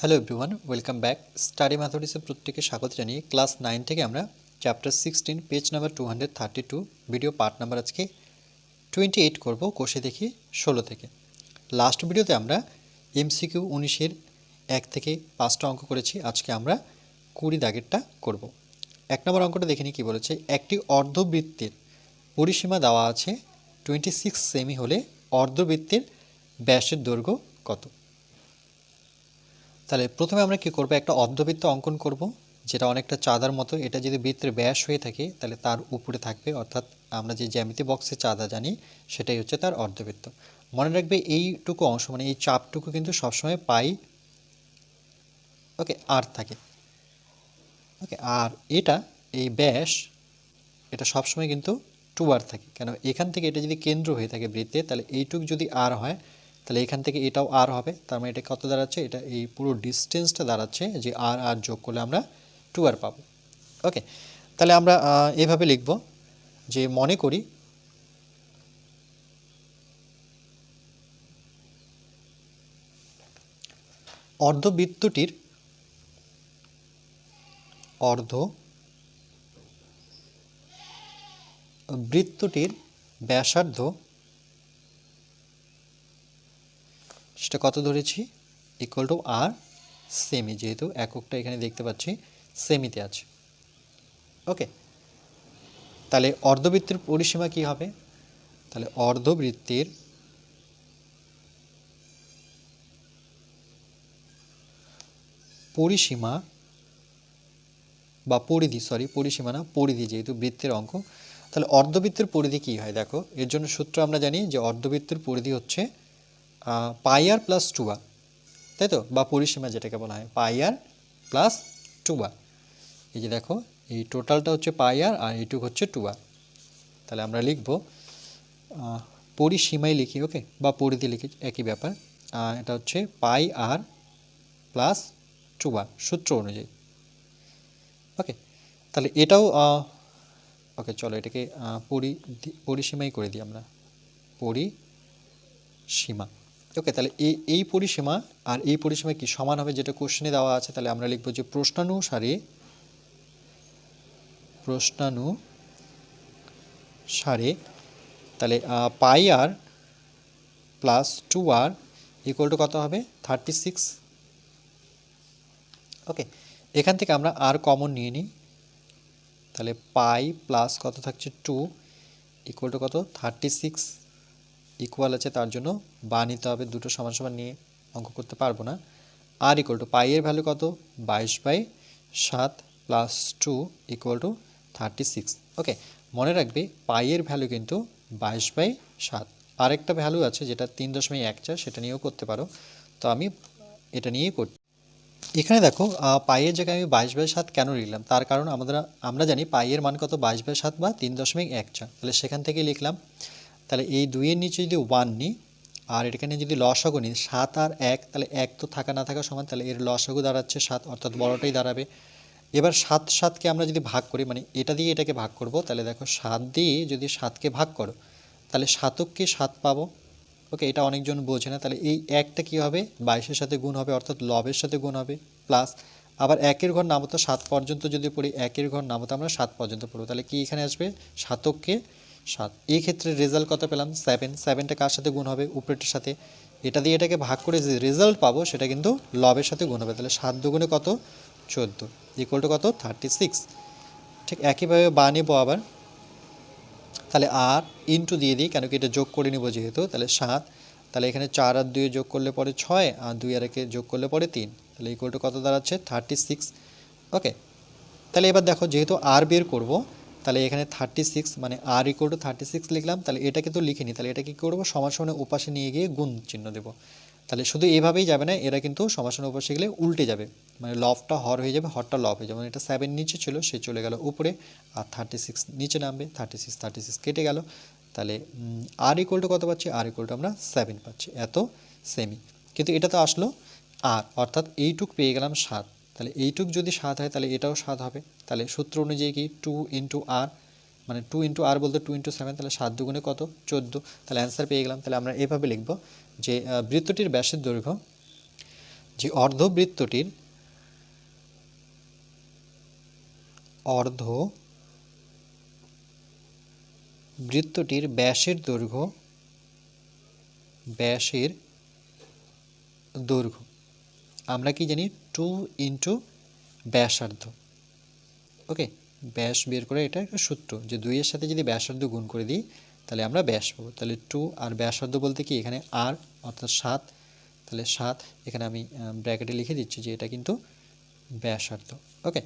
Hello everyone welcome back study ম্যাথমেটিক্সের প্রত্যেকে স্বাগত জানিয়ে ক্লাস নাইন থেকে আমরা chapter sixteen page number two hundred thirty two video part number আজকে টোয়েন্টি এইট করব কোষে দেখি ষোলো থেকে। লাস্ট ভিডিওতে আমরা এমসিকিউ উনিশের এক থেকে পাঁচটা অঙ্ক করেছি। আজকে আমরা কুড়ি দাগেরটা করব। এক নম্বর অঙ্কটা দেখে নিই কী বলেছে। একটি অর্ধবৃত্তের পরিসীমা দেওয়া আছে টোয়েন্টি সিক্স সেমি হলে অর্ধবৃত্তের ব্যাসের দৈর্ঘ্য কত? তাহলে প্রথমে আমরা কি করব? একটা অর্ধবৃত্ত অঙ্কন করব, যেটা অনেকটা চাঁদার মতো। এটা যদি বৃত্তের ব্যাস হয়ে থাকে, তাহলে তার উপরে থাকবে, অর্থাৎ আমরা যে জ্যামিতি বক্সে চাঁদা জানি, সেটাই হচ্ছে তার অর্ধবৃত্ত। মনে রাখবে এইটুকু অংশ মানে এই চাপটুকু কিন্তু সবসময় পাই, ওকে আর থাকে। ওকে, আর এটা, এই ব্যাস, এটা সবসময় কিন্তু টু আর থাকে। কেন, এখান থেকে এটা যদি কেন্দ্র হয়ে থাকে বৃত্তে, তাহলে এইটুক যদি আর হয় তাহলে এখান থেকে এটাও আর হবে। তার মানে এটা কত দাঁড়াচ্ছে? এটা এই পুরো ডিস্টেন্সটা দাঁড়াচ্ছে যে আর আর যোগ করলে আমরা টু আর পাবো। ওকে তাহলে আমরা এভাবে লিখব যে মনে করি অর্ধবৃত্তটির অর্ধ বৃত্তটির ব্যাসার্ধ সেটা কত ধরেছি? ইকুয়াল টু আর সেমি যেহেতু এককটা এখানে দেখতে পাচ্ছি সেমিতে আছে। ওকে তাহলে অর্ধবৃত্তের পরিসীমা কি হবে? তাহলে অর্ধবৃত্তের পরিসীমা বা পরিধি সরি পরিসীমা না, পরিধি যেহেতু বৃত্তের অঙ্ক, তাহলে অর্ধবৃত্তের পরিধি কি হয়? দেখো, এর জন্য সূত্র আমরা জানি যে অর্ধবৃত্তের পরিধি হচ্ছে পাই আর প্লাস টু আর তাই তো? বা পরিসীমা যেটাকে বলা হয় পাই আর প্লাস টু আর এই যে দেখো, এই টোটালটা হচ্ছে পাই আর আর এইটুক হচ্ছে টু আর তাহলে আমরা লিখব পরিসীমায় লিখি, ওকে? বা পরিধি লিখি, একই ব্যাপার। এটা হচ্ছে পাই আর প্লাস টু আর সূত্র অনুযায়ী। ওকে? তাহলে এটাও ওকে, চলো এটাকে পরি পরিসীমাই করে দিই আমরা। পরিসীমা। ওকে তাহলে এই এই পরিসীমা আর এই পরিসীমা কি সমান হবে যেটা কোশ্চেনে দেওয়া আছে? তাহলে আমরা লিখব যে প্রশ্নানুসারে প্রশ্নানুসারে তাহলে pi r plus two r equal to কত হবে? থার্টি সিক্স ওকে এখান থেকে আমরা আর কমন নিয়ে নিই। তাহলে পাই প্লাস কত থাকছে? টু ইকুয়াল টু কত? থার্টি সিক্স ইকুয়াল আছে তার জন্য বা নিতে হবে, দুটো সমান সমান নিয়ে অঙ্ক করতে পারব না। আর ইকুয়াল টু পাইয়ের ভ্যালু কত? বাইশ বাই সাত plus two equal to thirty six okay মনে রাখবে পাইয়ের ভ্যালু কিন্তু বাইশ বাই সাত। আরেকটা ভ্যালু আছে যেটা তিন দশমিক এক চার, সেটা নিয়েও করতে পারো। তো আমি এটা নিয়েই করছি। এখানে দেখো পাইয়ের জায়গায় আমি বাইশ বাই সাত কেন লিখলাম? তার কারণ আমাদের, আমরা জানি পাইয়ের মান কত? বাইশ বাই সাত বা তিন দশমিক এক চার। তাহলে সেখান থেকে লিখলাম তাহলে এই দুইয়ের নিচে যদি ওয়ান নিই, আর এখানে যদি লসাগু নিই, সাত আর এক, তাহলে এক তো থাকা না থাকা সমান, তাহলে এর লসাগু দাঁড়াচ্ছে সাত, অর্থাৎ বড়টাই দাঁড়াবে। এবার সাত সাতকে আমরা যদি ভাগ করি মানে এটা দিয়ে এটাকে ভাগ করব, তাহলে দেখো সাত দিয়ে যদি সাতকে ভাগ করো, তাহলে সাতককে সাত পাবো। ওকে, এটা অনেকজন বোঝে না, তাহলে এই একটা কী হবে? বাইশের সাথে গুণ হবে, অর্থাৎ লবের সাথে গুণ হবে প্লাস আবার একের ঘর নামতো সাত পর্যন্ত যদি পড়ি, একের ঘর নামতো আমরা সাত পর্যন্ত পড়ব। তাহলে কি এখানে আসবে? সাতককে সাত। এই ক্ষেত্রে রেজাল্ট কত পেলাম? সেভেন সেভেনটা কার সাথে গুণ হবে? উপরেটার সাথে। এটা দিয়ে এটাকে ভাগ করে যে রেজাল্ট পাবো, সেটা কিন্তু লবের সাথে গুণ হবে। তাহলে সাত দুগুণে কত? চোদ্দ। ইকুয়াল টু কত? থার্টি সিক্স ঠিক একইভাবে বা নেব আবার। তাহলে আর ইন্টু দিয়ে দিই, কেন কি এটা যোগ করে নিব যেহেতু। তাহলে সাত। তাহলে এখানে চার আর দুই যোগ করলে পরে ছয়, আর দুই আর একে যোগ করলে পরে তিন। তাহলে ইকুয়াল টু কত দাঁড়াচ্ছে? থার্টি সিক্স ওকে তাহলে এবার দেখো, যেহেতু আর বের করব তাহলে এখানে থার্টি সিক্স মানে r equal to thirty six লিখলাম, তাহলে এটাকে তো লিখিনি, তাহলে এটা কী করব? সমানে উপাসে নিয়ে গিয়ে গুণ চিহ্ন দেবো। তাহলে শুধু এভাবেই যাবে না, এরা কিন্তু সমাসন উপাসে গেলে উল্টে যাবে। মানে লফটা হর হয়ে যাবে, হরটা লফ হয়ে যাবে। মানে এটা সেভেন নিচে ছিল, সে চলে গেল উপরে, আর থার্টি সিক্স নিচে নামবে থার্টি সিক্স থার্টি সিক্স কেটে গেল। তাহলে আর ইকুয়াল টু কত পাচ্ছি? আর ইকুয়াল টু আমরা সেভেন পাচ্ছি, এত সেমি কিন্তু এটা তো আসলো আর অর্থাৎ এইটুক পেয়ে গেলাম সাত। তাহলে এইটুক যদি সাত হয়, তাহলে এটাও সাত হবে। তাহলে সূত্র অনুযায়ী কি টু ইন্টু আর মানে টু ইন্টু আর বলতে টু ইন্টু সেভেন তাহলে সাত দুগুণে কত? চোদ্দ। তাহলে অ্যান্সার পেয়ে গেলাম। তাহলে আমরা এভাবে লিখব যে বৃত্তটির ব্যাসের দৈর্ঘ্য, যে অর্ধবৃত্তটির অর্ধ বৃত্তটির ব্যাসের দৈর্ঘ্য ব্যাসের দৈর্ঘ্য। আমরা কি জানি? টু ইন্টু ব্যাসার্ধ। ওকে? ব্যাস বের করে এটা একটা সূত্র যে দুইয়ের সাথে যদি ব্যাসার্ধ গুণ করে দিই, তাহলে আমরা ব্যাস পাবো। তাহলে টু আর ব্যাসার্ধ বলতে কি? এখানে আর অর্থাৎ সাত। তাহলে সাত, এখানে আমি ব্র্যাকেটে লিখে দিচ্ছি যে এটা কিন্তু ব্যাসার্ধ। ওকে?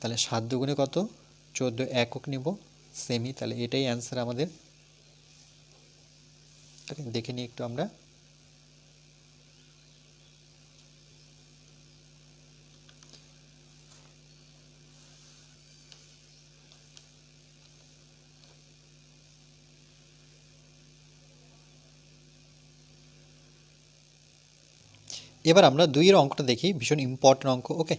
তাহলে সাত দুগুণে কত? চোদ্দ একক নিব। সেমি, তাহলে এটাই অ্যান্সার আমাদের। ওকে? দেখে নিই একটু আমরা। এবার আমরা দুইয়ের অঙ্কটা দেখি, ভীষণ ইম্পর্টেন্ট অঙ্ক ওকে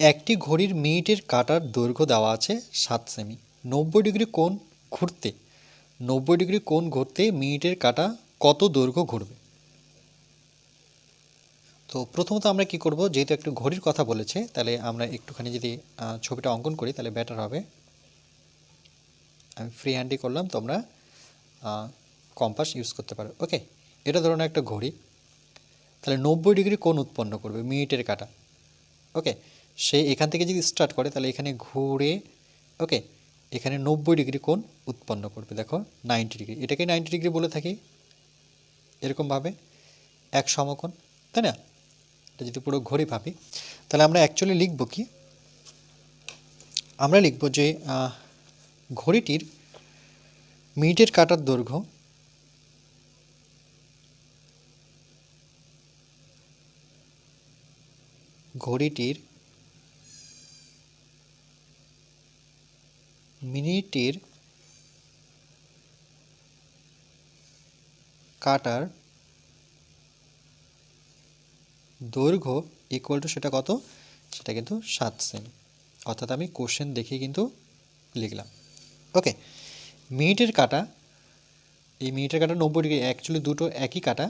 একটি ঘড়ির মিনিটের কাটার দৈর্ঘ্য দেওয়া আছে সাত সেমি নব্বই ডিগ্রি কোণ ঘুরতে, নব্বই ডিগ্রি কোণ ঘুরতে মিনিটের কাটা কত দৈর্ঘ্য ঘুরবে? তো প্রথমত আমরা কি করব, যেহেতু একটু ঘড়ির কথা বলেছে, তাহলে আমরা একটুখানি যদি ছবিটা অঙ্কন করি, তাহলে বেটার হবে। আমি ফ্রি হ্যান্ডই করলাম, তোমরা কম্পাস ইউজ করতে পারো ওকে এটা ধরুন একটা ঘড়ি। তাহলে নব্বই ডিগ্রি কোণ উৎপন্ন করবে, মিনিটের কাটা। ওকে? সে এখান থেকে যদি স্টার্ট করে, তাহলে এখানে ঘুরে, ওকে? এখানে নব্বই ডিগ্রি কোণ উৎপন্ন করবে। দেখো নাইনটি ডিগ্রি। এটাকে নাইনটি ডিগ্রি বলে থাকি। এরকমভাবে এক সমকোণ, তাই না? এটা যদি পুরো ঘড়ি ভাবি, তাহলে আমরা অ্যাকচুয়ালি লিখব কি? আমরা লিখব যে ঘড়িটির মিনিটের কাটার দৈর্ঘ্য ঘড়িটির মিনিটের কাটার দৈর্ঘ্য ইকুয়াল টু সেটা কত? সেটা কিন্তু সাত সেমি অর্থাৎ আমি কোশ্চেন দেখে কিন্তু লিখলাম। ওকে মিনিটের কাটা, এই মিনিটের কাটা নব্বই ডিগ্রি অ্যাকচুয়ালি দুটো একই কাটা।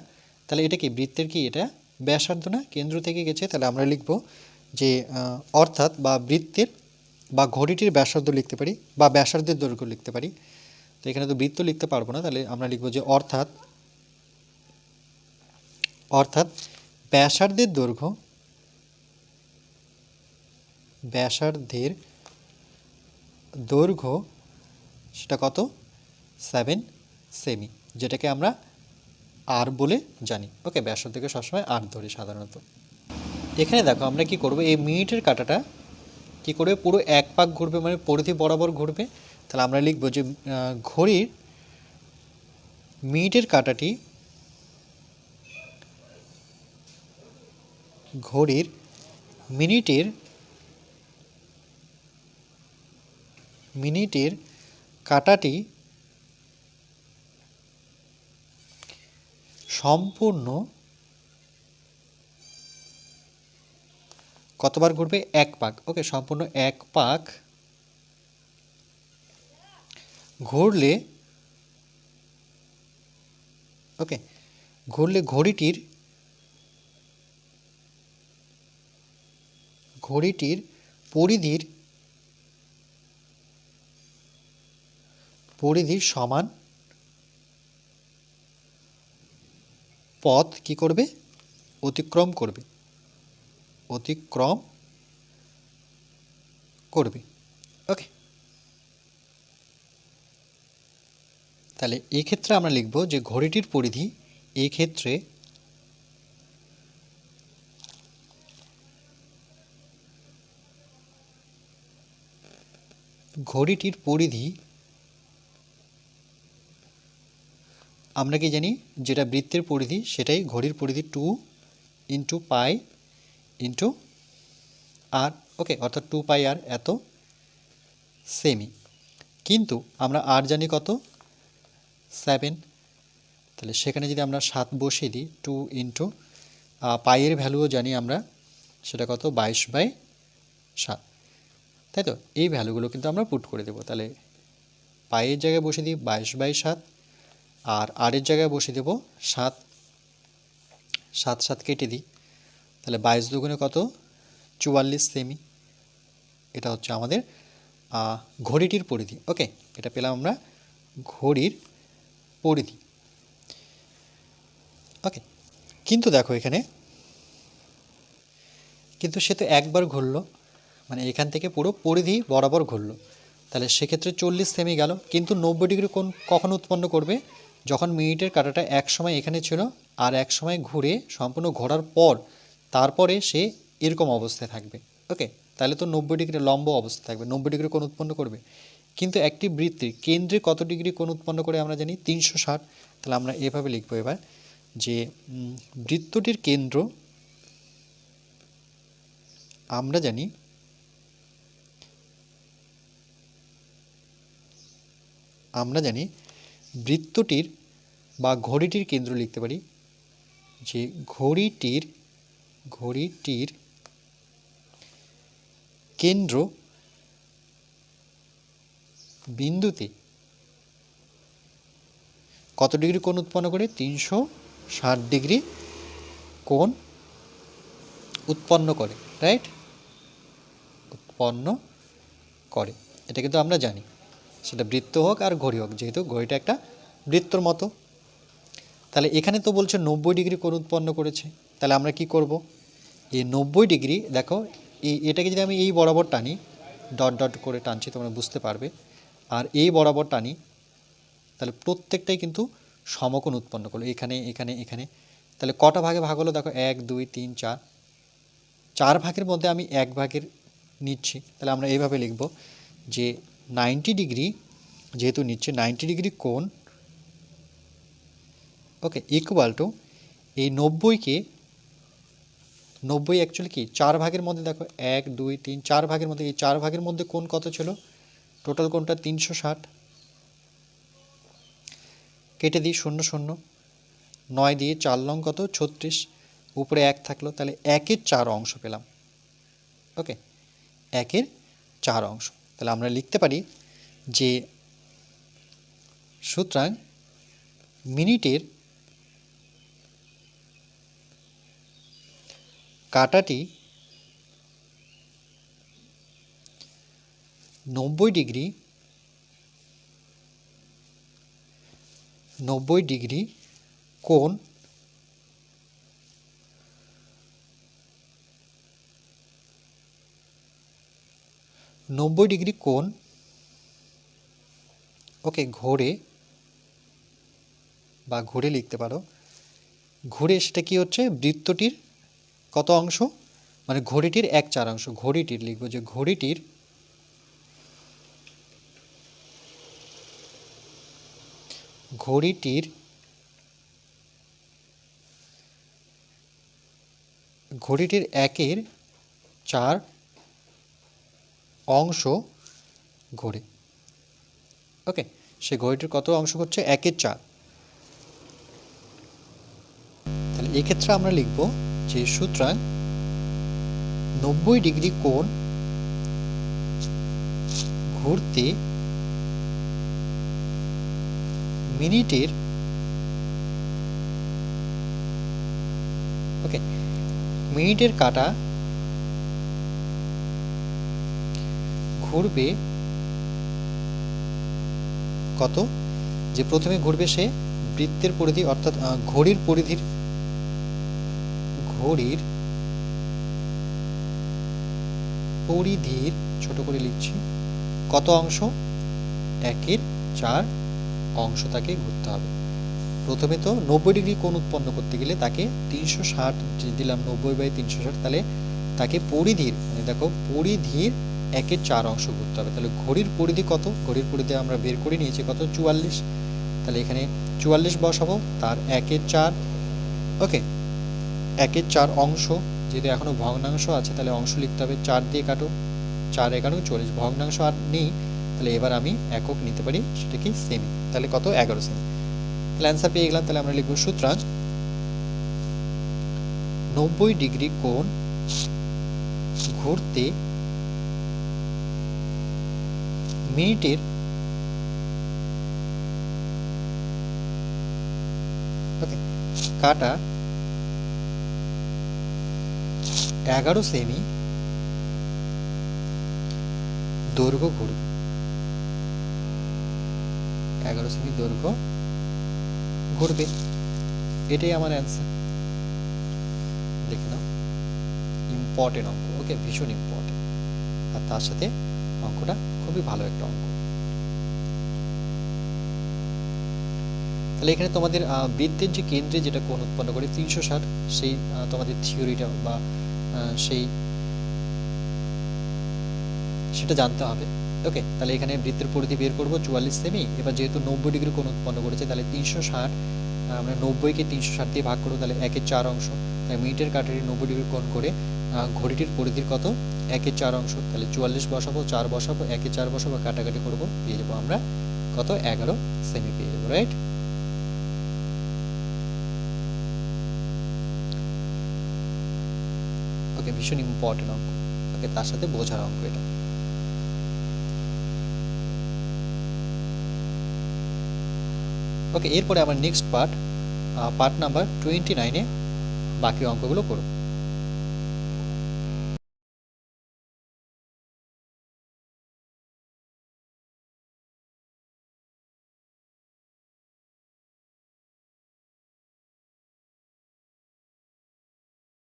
তাহলে এটা কি? বৃত্তের কি এটা? ব্যাসার্ধ না, কেন্দ্র থেকে গেছে, তাহলে আমরা লিখব যে অর্থাৎ বা বৃত্তের বা ঘড়িটির ব্যাসার্ধ লিখতে পারি বা ব্যাসার্ধের দৈর্ঘ্য লিখতে পারি। তো এখানে তো বৃত্ত লিখতে পারব না, তাহলে আমরা লিখব যে অর্থাৎ অর্থাৎ ব্যাসার্ধের দৈর্ঘ্য ব্যাসার্ধের দৈর্ঘ্য সেটা কত? সেভেন সেমি যেটাকে আমরা আর বলে জানি। ওকে ব্যাসার্ধকে সবসময় আর ধরি সাধারণত। এখানে দেখো, আমরা কি করব? এই মিনিটের কাটাটা কি করবে পুরো এক পাক ঘুরবে মানে পরিধি বরাবর ঘুরবে? তাহলে আমরা লিখব যে ঘড়ির মিনিটের কাটাটি ঘড়ির মিনিটের মিনিটের কাটাটি সম্পূর্ণ কতবার ঘুরবে? এক পাক। ওকে, সম্পূর্ণ এক পাক। ঘুরলে, ওকে, ঘুরলে ঘড়িটির ঘড়িটির পরিধির পরিধির সমান পথ কি করবে? অতিক্রম করবে। অতিক্রম করবে। ওকে। তাহলে এই ক্ষেত্রে আমরা লিখব যে ঘড়িটির পরিধি এই ক্ষেত্রে ঘড়িটির পরিধি আমরা কি জানি? যেটা বৃত্তের পরিধি, সেটাই ঘড়ির পরিধি two into pi into r okay অর্থাৎ টু পাই আর এত সেমি কিন্তু আমরা আর জানি কত? সেভেন তাহলে সেখানে যদি আমরা সাত বসিয়ে দিই টু ইন্টু পাইয়ের ভ্যালুও জানি আমরা, সেটা কত? বাইশ বাই সাত। তাই তো? এই ভ্যালুগুলো কিন্তু আমরা পুট করে দেবো। তাহলে পায়ের জায়গায় বসে দিই, বাইশ বাই সাত। আর আরের জায়গায় বসে দেব সাত সাত সাত কেটে দিই। তাহলে বাইশ দুগুণে কত? চুয়াল্লিশ সেমি। এটা হচ্ছে আমাদের ঘড়িটির পরিধি। ওকে, এটা পেলাম আমরা ঘড়ির পরিধি। ওকে, কিন্তু দেখো এখানে, কিন্তু সে তো একবার ঘুরলো মানে এখান থেকে পুরো পরিধি বরাবর ঘুরলো। তাহলে সেক্ষেত্রে চল্লিশ সেমি গেল, কিন্তু নব্বই ডিগ্রি কোন, কখন উৎপন্ন করবে? যখন মিনিটের কাঁটাটা এক সময় এখানে ছিল আর এক সময় ঘুরে সম্পূর্ণ ঘোরার পর তারপরে সে এরকম অবস্থায় থাকবে। ওকে, তাহলে তো নব্বই ডিগ্রি লম্ব অবস্থা থাকবে, নব্বই ডিগ্রি কোণ উৎপন্ন করবে। কিন্তু একটি বৃত্তির কেন্দ্রে কত ডিগ্রি কোণ উৎপন্ন করে আমরা জানি? তিনশো ষাট। তাহলে আমরা এভাবে লিখব এবার যে বৃত্তটির কেন্দ্র আমরা জানি আমরা জানি বৃত্তটির বা ঘড়িটির কেন্দ্র লিখতে পারি, যে ঘড়িটির ঘড়িটির কেন্দ্র বিন্দুতে কত ডিগ্রি কোণ উৎপন্ন করে? তিনশো ষাট ডিগ্রি কোণ উৎপন্ন করে, রাইট? উৎপন্ন করে, এটা কিন্তু আমরা জানি। সেটা বৃত্ত হোক আর ঘড়ি হোক, যেহেতু ঘড়িটা একটা বৃত্তর মতো। তাহলে এখানে তো বলছে নব্বই ডিগ্রি কোণ উৎপন্ন করেছে। তাহলে আমরা কি করব? এই নব্বই ডিগ্রি, দেখো, এই এটাকে যদি আমি এই বরাবর টানি, ডট ডট করে টানছি, তোমরা বুঝতে পারবে। আর এই বরাবর টানি, তাহলে প্রত্যেকটাই কিন্তু সমকোণ উৎপন্ন করল। এখানে এখানে এখানে। তাহলে কটা ভাগে ভাগ হলো? দেখো, এক, দুই, তিন, চার। চার ভাগের মধ্যে আমি এক ভাগের নিচ্ছি। তাহলে আমরা এইভাবে লিখব যে নাইনটি ডিগ্রি, যেহেতু নিচ্ছে নাইনটি ডিগ্রি কোণ, ওকে ইকুয়াল টু এই নব্বইকে, নব্বই অ্যাকচুয়ালি কি, চার ভাগের মধ্যে দেখো, এক, দুই, তিন, চার ভাগের মধ্যে, এই চার ভাগের মধ্যে কোন কত ছিল? টোটাল কোনটা তিনশো ষাট। কেটে দিই, শূন্য শূন্য। নয় দিয়ে চার লং কত? ছত্রিশ। উপরে এক থাকল, তাহলে একের চার অংশ পেলাম। ওকে, একের চার অংশ। তাহলে আমরা লিখতে পারি যে সুতরাং মিনিটের কাটাটি নব্বই ডিগ্রি নব্বই ডিগ্রি কোণ নব্বই ডিগ্রি কোণ, ওকে, ঘোরে, বা ঘুরে লিখতে পারো। ঘুরে সেটা কি হচ্ছে? বৃত্তটির কত অংশ? মানে ঘড়িটির এক চার অংশ। ঘড়িটির লিখব যে ঘড়িটির ঘড়িটির ঘড়িটির একের চার অংশ ঘোরে ওকে সে ঘড়িটির কত অংশ হচ্ছে? একের চার। তাহলে এক্ষেত্রে আমরা লিখব যে সুতরাং নব্বই ডিগ্রি কোণ ঘুরতে মিনিটের ওকে, মিনিটের কাটা ঘুরবে কত? যে প্রথমে ঘুরবে সে বৃত্তের পরিধি, অর্থাৎ ঘড়ির পরিধির ঘড়ির পরিধির, ছোট করে লিখছি, কত অংশ? একের চার অংশ তাকে ঘুরতে হবে। প্রথমে তো নব্বই ডিগ্রি কোণ উৎপন্ন করতে গেলে তাকে তিনশো ষাট দিলাম নব্বই বাই তিনশো ষাট, তাহলে তাকে পরিধির মানে দেখো পরিধির একের চার অংশ ঘুরতে হবে। তাহলে ঘড়ির পরিধি কত? ঘড়ির পরিধি আমরা বের করে নিয়েছি কত? চুয়াল্লিশ। তাহলে এখানে চুয়াল্লিশ বসাবো, তার একের চার। ওকে একের চার অংশ, যেহেতু এখনও ভগ্নাংশ আছে, তাহলে অংশ লিখতে হবে চার দিয়ে কাটো। চার এগারো, চল্লিশ। ভগ্নাংশ আর নেই, তাহলে এবার আমি একক নিতে পারি, সেটা কি সেমি তাহলে কত? এগারো সেমি তাহলে অ্যান্সার পেয়ে গেলাম, তাহলে আমরা লিখব সুতরাং নব্বই ডিগ্রি কোণ ঘুরতে মিনিটের কাটা এগারো সেমি দৈর্ঘ্য ঘুরবে এগারো সেমি দৈর্ঘ্য ঘুরবে। এটাই আমার অ্যান্সার দেখে নাও। ইম্পর্টেন্ট অঙ্ক ওকে ভীষণ ইম্পর্টেন্ট আর তার সাথে অঙ্কটা খুবই ভালো একটা অঙ্ক। তাহলে এখানে তোমাদের বৃত্তের যে কেন্দ্রে যেটা কোণ উৎপন্ন করে তিনশো ষাট, সেই তোমাদের থিওরিটা বা সেই সেটা জানতে হবে। ওকে, তাহলে এখানে বৃত্তের পরিধি বের করব চুয়াল্লিশ সেমি। এবার যেহেতু নব্বই ডিগ্রি কোণ উৎপন্ন করেছে, তাহলে তিনশো ষাট আমরা নব্বইকে তিনশো ষাট দিয়ে ভাগ করব, তাহলে একের চার অংশ। তাই মিনিটের কাটারি নব্বই ডিগ্রি কোণ করে ঘড়িটির পরিধির কত? একের চার অংশ। তাহলে চুয়াল্লিশ বসাবো, চার বসাবো একে চার বসাবো, কাটাকাটি করব। পেয়ে যাব আমরা কত? এগারো। সেমি পেয়ে যাব রাইট ওকে ভীষণ ইম্পর্টেন্ট অঙ্ক। ওকে তার সাথে বোঝার অঙ্ক এটা। ওকে এরপরে আমার next part part number twenty নাইনে বাকি অঙ্কগুলো করব।